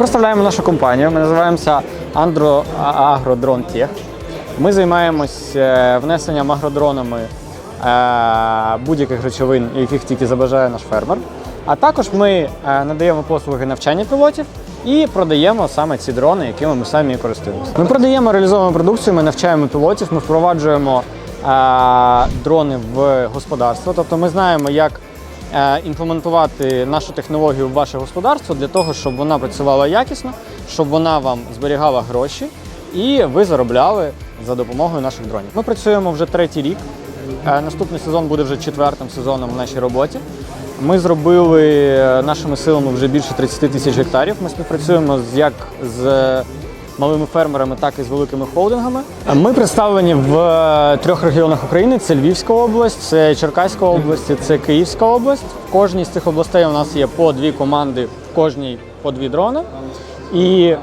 представляємо нашу компанію. Ми називаємося Agrodrone Tech. Ми займаємось е, внесенням агродронами е, будь-яких речовин, яких тільки забажає наш фермер. А також ми е, надаємо послуги навчання пілотів і продаємо саме ці дрони, якими ми самі користуємося. Ми продаємо реалізовану продукцію, ми навчаємо пілотів, ми впроваджуємо дрони в господарство. Тобто ми знаємо, як імплементувати нашу технологію в ваше господарство для того, щоб вона працювала якісно, щоб вона вам зберігала гроші і ви заробляли за допомогою наших дронів. Ми працюємо вже третій рік. Е, Наступний сезон буде вже четвертим сезоном в нашій роботі. Ми зробили е, нашими силами вже більше 30 тисяч гектарів. Ми співпрацюємо з як з малими фермерами, так і з великими холдингами. Ми представлені в е, трьох регіонах України: це Львівська область, це Черкаська область, це Київська область. В кожній з цих областей у нас є по дві команди, в кожній по дві дрони. І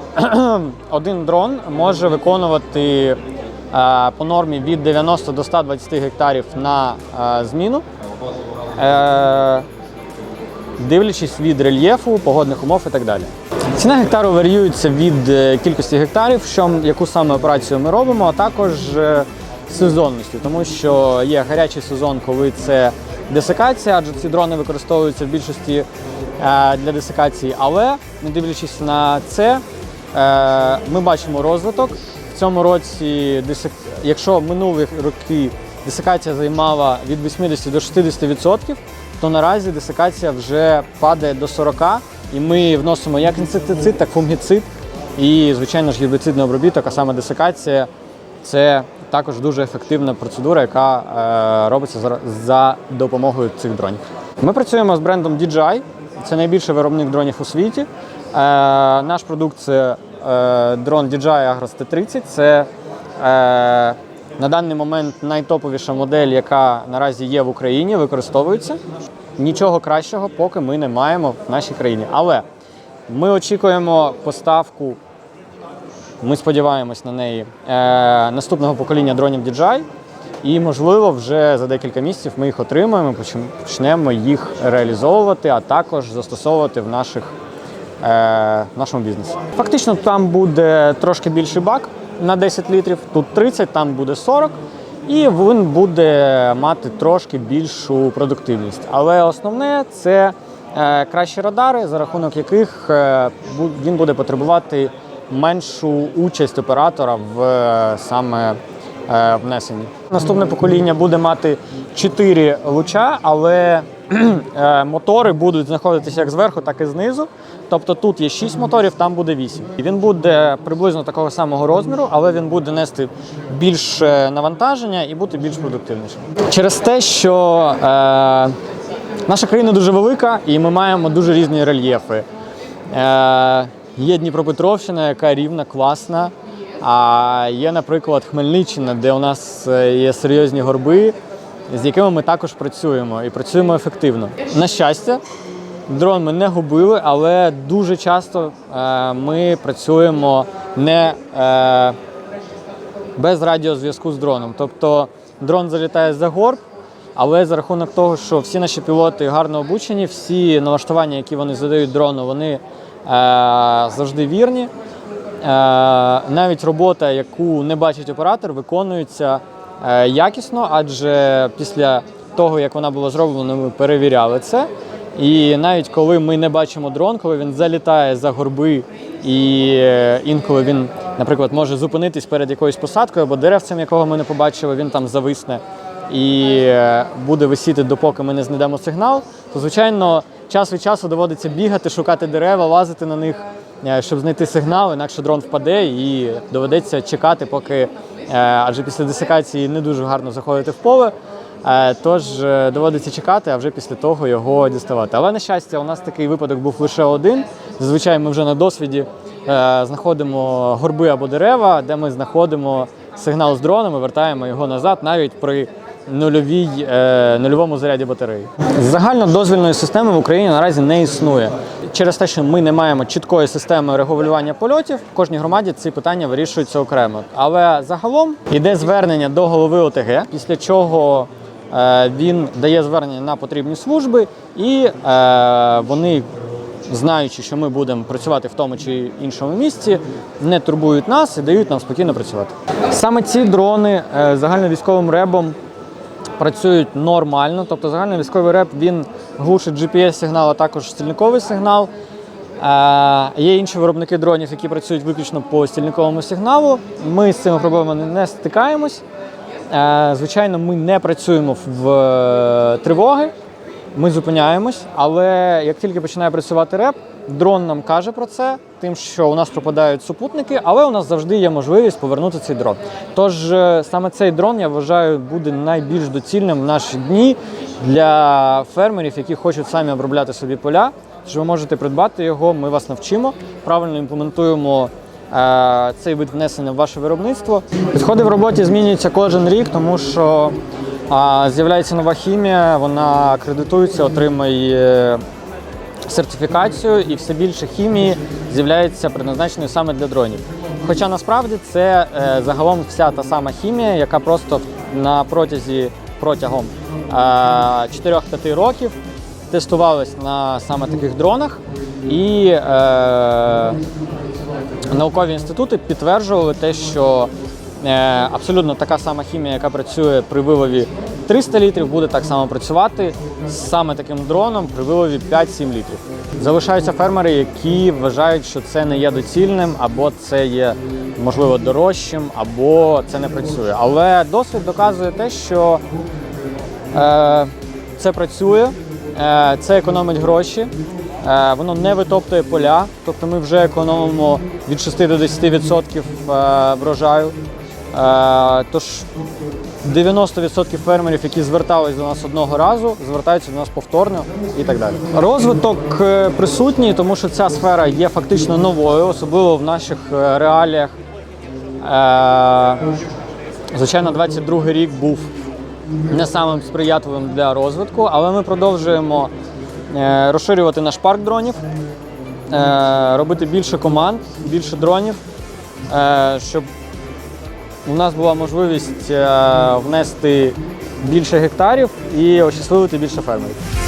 один дрон може виконувати е, по нормі від 90 до 120 гектарів на е, зміну. Дивлячись від рельєфу, погодних умов і так далі. Ціна гектару варіюється від е, кількості гектарів, що, яку саме операцію ми робимо, а також е, сезонністю, тому що є гарячий сезон, коли це десикація, адже ці дрони використовуються в більшості е, для десикації. Але не дивлячись на це, ми бачимо розвиток. В цьому році, якщо минулі роки десикація займала від 80 до 60%, то наразі десикація вже падає до 40%, і ми вносимо як інсектицид, так фунгіцид, і, звичайно ж, гербіцидний обробіток, а саме десикація це також дуже ефективна процедура, яка е, робиться за, за допомогою цих дронів. Ми працюємо з брендом DJI, це найбільший виробник дронів у світі. Е, наш продукт це е, дрон DJI Agros T30. Це е, на даний момент найтоповіша модель, яка наразі є в Україні, використовується. Нічого кращого, поки ми не маємо в нашій країні. Але ми очікуємо поставку ми сподіваємось на неї е, наступного покоління дронів DJI. І, можливо, вже за декілька місяців ми їх отримаємо, почнемо- їх реалізовувати, а також застосовувати в наших, е, в нашому бізнесі. Фактично, там буде трошки більший бак на 10 літрів, тут 30, там буде 40. І він буде мати трошки більшу продуктивність. Але основне це е, кращі радари, за рахунок яких е, він буде потребувати меншу участь оператора в е, саме внесенні. Наступне покоління буде мати 4 луча, але мотори будуть знаходитися як зверху, так і знизу. Тобто тут є 6 моторів, там буде 8. І Він буде приблизно такого самого розміру, але він буде нести більше навантаження і бути більш продуктивнішим. Через те, що е, наша країна дуже велика і ми маємо дуже різні рельєфи. Е, є Дніпропетровщина, яка рівна, класна. А є, наприклад, Хмельниччина, де у нас е, є серйозні горби, з якими ми також працюємо і працюємо ефективно. На щастя, дрон ми не губили, але дуже часто е, ми працюємо не е, без радіозв'язку з дроном. Тобто дрон залітає за горб, але за рахунок того, що всі наші пілоти гарно обучені, всі налаштування, які вони задають дрону, вони е, завжди вірні. Е, навіть робота, яку не бачить оператор, виконується якісно, адже після того, як вона була зроблена, ми перевіряли це. І навіть коли ми не бачимо дрон, коли він залітає за горби, і е, інколи він, наприклад, може зупинитись перед якоюсь посадкою або деревцем, якого ми не побачили, він там зависне і е, буде висіти, допоки ми не знайдемо сигнал, то звичайно час від часу доводиться бігати, шукати дерева, лазити на них, е, щоб знайти сигнал, інакше дрон впаде і доведеться чекати, поки е, адже після десикації не дуже гарно заходити в поле. Е, Тож е, доводиться чекати, а вже після того його діставати. Але на щастя, у нас такий випадок був лише один. Зазвичай ми вже на досвіді е, знаходимо горби або дерева, де ми знаходимо сигнал з дроном і вертаємо його назад навіть при нульовій, е, нульовому заряді батареї. Загально дозвільної системи в Україні наразі не існує. Через те, що ми не маємо чіткої системи регулювання польотів, в кожній громаді ці питання вирішуються окремо. Але загалом йде звернення до голови ОТГ, після чого е, він дає звернення на потрібні служби, і е, вони знаючи, що ми будемо працювати в тому чи іншому місці, не турбують нас і дають нам спокійно працювати. Саме ці дрони е, загальновійськовим ребом працюють нормально. Тобто загальновійськовий реп він глушить GPS-сигнал, а також стільниковий сигнал. Е, є інші виробники дронів, які працюють виключно по стільниковому сигналу. Ми з цими проблемами не стикаємось. Е, звичайно, ми не працюємо в е, тривоги, ми зупиняємось, але як тільки починає працювати реп, дрон нам каже про це, тим, що у нас пропадають супутники, але у нас завжди є можливість повернути цей дрон. Тож е, саме цей дрон, я вважаю, буде найбільш доцільним в наші дні для фермерів, які хочуть самі обробляти собі поля. Тож ви можете придбати його, ми вас навчимо, правильно імплементуємо е, цей вид внесення в ваше виробництво. Підходи в роботі змінюються кожен рік, тому що з'являється нова хімія, вона акредитується, отримає сертифікацію, і все більше хімії з'являється предназначеною саме для дронів. Хоча насправді це е, загалом вся та сама хімія, яка просто на протязі протягом е, 4-5 років тестувалась на саме таких дронах, і е, наукові інститути підтверджували те, що е, абсолютно така сама хімія, яка працює при вилові 300 літрів, буде так само працювати саме таким дроном при вилові 5-7 літрів. Залишаються фермери, які вважають, що це не є доцільним, або це є можливо дорожчим, або це не працює. Але досвід доказує те, що Е, Це працює, е, це економить гроші, е, воно не витоптує поля, тобто ми вже економимо від 6 до 10% е, врожаю. Е, Тож 90% фермерів, які звертались до нас одного разу, звертаються до нас повторно і так далі. Розвиток е, присутній, тому що ця сфера є фактично новою, особливо в наших е, реаліях. Звичайно, 22-й рік був не самим сприятливим для розвитку, але ми продовжуємо розширювати наш парк дронів, робити більше команд, більше дронів, щоб у нас була можливість е, внести більше гектарів і ощасливити більше фермерів.